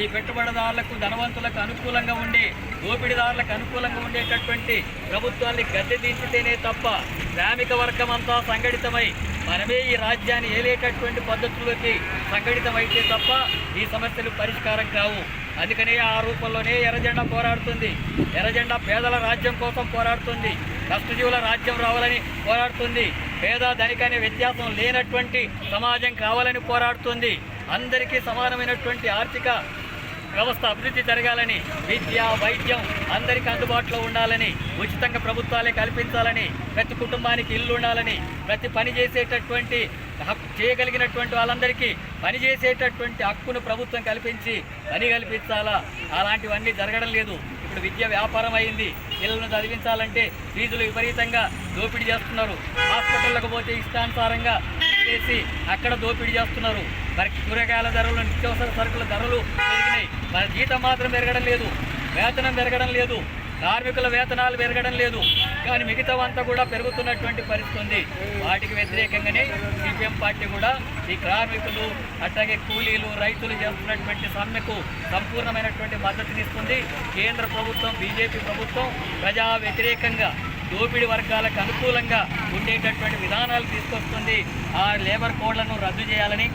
ఈ పెట్టుబడిదారులకు ధనవంతులకు అనుకూలంగా ఉండి దోపిడీదారులకు అనుకూలంగా ఉండేటటువంటి ప్రభుత్వాన్ని గద్దె దించితేనే తప్ప శ్రామిక వర్గం అంతా సంఘటితమై మనమే ఈ రాజ్యాన్ని ఏలేటటువంటి పద్ధతులకి సంఘటితమైతే తప్ప ఈ సమస్యలు పరిష్కారం కావు. అందుకనే ఆ రూపంలోనే ఎర్రజెండా పోరాడుతుంది. ఎర్రజెండా పేదల రాజ్యం కోసం పోరాడుతుంది. కష్టజీవుల రాజ్యం రావాలని పోరాడుతుంది. పేద ధనిక అనే వ్యత్యాసం లేనటువంటి సమాజం కావాలని పోరాడుతుంది. అందరికీ సమానమైనటువంటి ఆర్థిక వ్యవస్థ అభివృద్ధి జరగాలని విద్య వైద్యం అందరికీ అందుబాటులో ఉండాలని ఉచితంగా ప్రభుత్వాలే కల్పించాలని ప్రతి కుటుంబానికి ఇల్లు ఉండాలని ప్రతి పని చేసేటటువంటి హక్కు చేయగలిగినటువంటి వాళ్ళందరికీ పని చేసేటటువంటి హక్కును ప్రభుత్వం కల్పించి పని కల్పించాలా? అలాంటివన్నీ జరగడం లేదు. ఇప్పుడు విద్య వ్యాపారం అయింది. పిల్లలను చదివించాలంటే ఫీజులు విపరీతంగా దోపిడీ చేస్తున్నారు. హాస్పిటళ్ళకు పోతే ఇష్టానుసారంగా చేసి అక్కడ దోపిడీ చేస్తున్నారు. మరి కూరగాయల ధరలు నిత్యావసర సరుకుల ధరలు పెరిగినాయి. మన జీతం మాత్రం పెరగడం లేదు. వేతనం పెరగడం లేదు. కార్మికుల వేతనాలు పెరగడం లేదు. కానీ మిగతావంతా కూడా పెరుగుతున్నటువంటి పరిస్థితి ఉంది. వాటికి వ్యతిరేకంగానే సిపిఎం పార్టీ కూడా ఈ కార్మికులు అట్లాగే కూలీలు రైతులు చేస్తున్నటువంటి సమ్మెకు సంపూర్ణమైనటువంటి మద్దతునిస్తుంది కేంద్ర ప్రభుత్వం బీజేపీ ప్రభుత్వం ప్రజా వ్యతిరేకంగా దోపిడీ వర్గాలకు అనుకూలంగా ఉండేటటువంటి విధానాలు తీసుకొస్తుంది. ఆ లేబర్ కోడ్లను రద్దు చేయాలని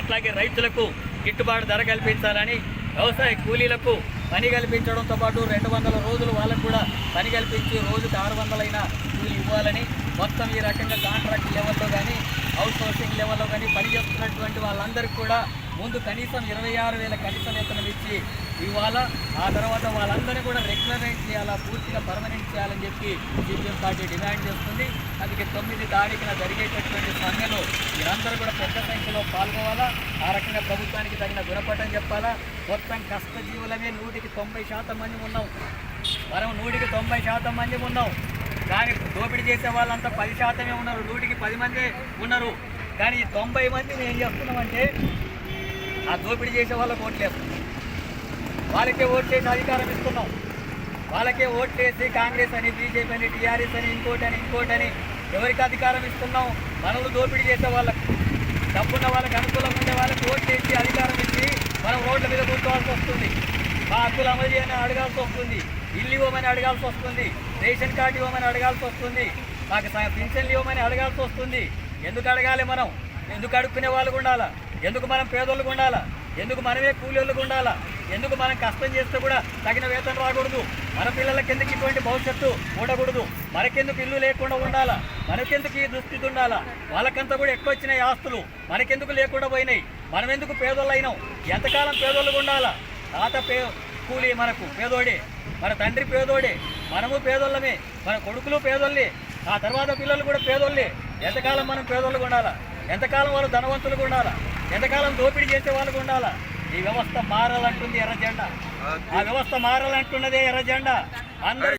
అట్లాగే రైతులకు గిట్టుబాటు ధర కల్పించాలని వ్యవసాయ కూలీలకు పని కల్పించడంతో పాటు రెండు వందల రోజులు వాళ్ళకు కూడా పని కల్పించి రోజుకు ఆరు వందలైన కూలి ఇవ్వాలని మొత్తం ఈ రకంగా కాంట్రాక్ట్ లెవెల్లో కానీ అవుట్ సోర్సింగ్ లెవెల్లో కానీ పనిచేస్తున్నటువంటి వాళ్ళందరికీ కూడా ముందు కనీసం ఇరవై ఆరు వేల కనీస వేతనం ఇచ్చి ఇవ్వాలా ఆ తర్వాత వాళ్ళందరినీ కూడా రెగ్యులరైజ్ చేయాలా పూర్తిగా పర్మనెంట్ చేయాలని చెప్పి సిపిఎం పార్టీ డిమాండ్ చేస్తుంది. అందుకే తొమ్మిది తారీఖున జరిగేటటువంటి సమ్మెలో మీరందరూ కూడా పెద్ద సంఖ్యలో పాల్గొవాలా. ఆ రకంగా ప్రభుత్వానికి తగిన గుణపటం చెప్పాలా. మొత్తం కష్టజీవులమే నూటికి తొంభై శాతం మంది ఉన్నాం. మనం నూటికి తొంభై శాతం మంది ఉన్నాం. కానీ దోపిడీ చేసే వాళ్ళంతా పది శాతమే ఉన్నారు. నూటికి పది మంది ఉన్నారు. కానీ ఈ తొంభై మందిని ఏం చేస్తున్నామంటే ఆ దోపిడీ చేసే వాళ్ళ ఓట్లేస్తున్నాం వాళ్ళకే ఓట్ చేసి అధికారం ఇస్తున్నాం. వాళ్ళకే ఓట్ చేసి కాంగ్రెస్ అని బీజేపీ అని టీఆర్ఎస్ అని ఇంకోటి అని ఎవరికి అధికారం ఇస్తున్నాం? మనల్ని దోపిడీ చేసే వాళ్ళకి. డబ్బున్న వాళ్ళకి అనుకూలంగా ఉండే వాళ్ళకి ఓట్ చేసి అధికారం ఇచ్చి మనం రోడ్ల మీద కూర్చోవాల్సి వస్తుంది. మా హక్కులు అమలు చేయని అడగాల్సి వస్తుంది. ఇల్లు ఇవ్వమని అడగాల్సి వస్తుంది. రేషన్ కార్డు ఇవ్వమని అడగాల్సి వస్తుంది. మాకు స- పింఛన్లు ఇవ్వమని అడగాల్సి వస్తుంది. ఎందుకు అడగాలి మనం? ఎందుకు అడుక్కునే వాళ్ళకు ఉండాలా? ఎందుకు మనం పేదోళ్ళకు ఉండాలా? ఎందుకు మనమే కూలీళ్ళకు ఉండాలా? ఎందుకు మనం కష్టం చేస్తే కూడా తగిన వేతనం రాకూడదు? మన పిల్లలకి ఎందుకు ఇటువంటి భవిష్యత్తు ఉండకూడదు. మనకెందుకు ఇల్లు లేకుండా ఉండాలా? మనకెందుకు ఈ దుస్థితి ఉండాలా? వాళ్ళకంతా కూడా ఎక్కువ వచ్చినాయి ఆస్తులు. మనకెందుకు లేకుండా పోయినాయి? మనం ఎందుకు పేదోళ్ళు అయినాం? ఎంతకాలం పేదోళ్ళు ఉండాలా? తాత పే కూలి మనకు పేదోడే. మన తండ్రి పేదోడే. మనము పేదోళ్ళమే. మన కొడుకులు పేదోళ్ళే. ఆ తర్వాత పిల్లలు కూడా పేదోళ్ళే. ఎంతకాలం మనం పేదోళ్ళు ఉండాలా? ఎంతకాలం వాళ్ళు ధనవంతులకు ఉండాలా? ఎంతకాలం దోపిడీ చేసే వాళ్ళకు ఉండాలా? ఈ వ్యవస్థ మారాలంటుంది ఎర్ర జెండా. ఆ వ్యవస్థ మారాలంటున్నదే ఎర్ర జెండా. అందరూ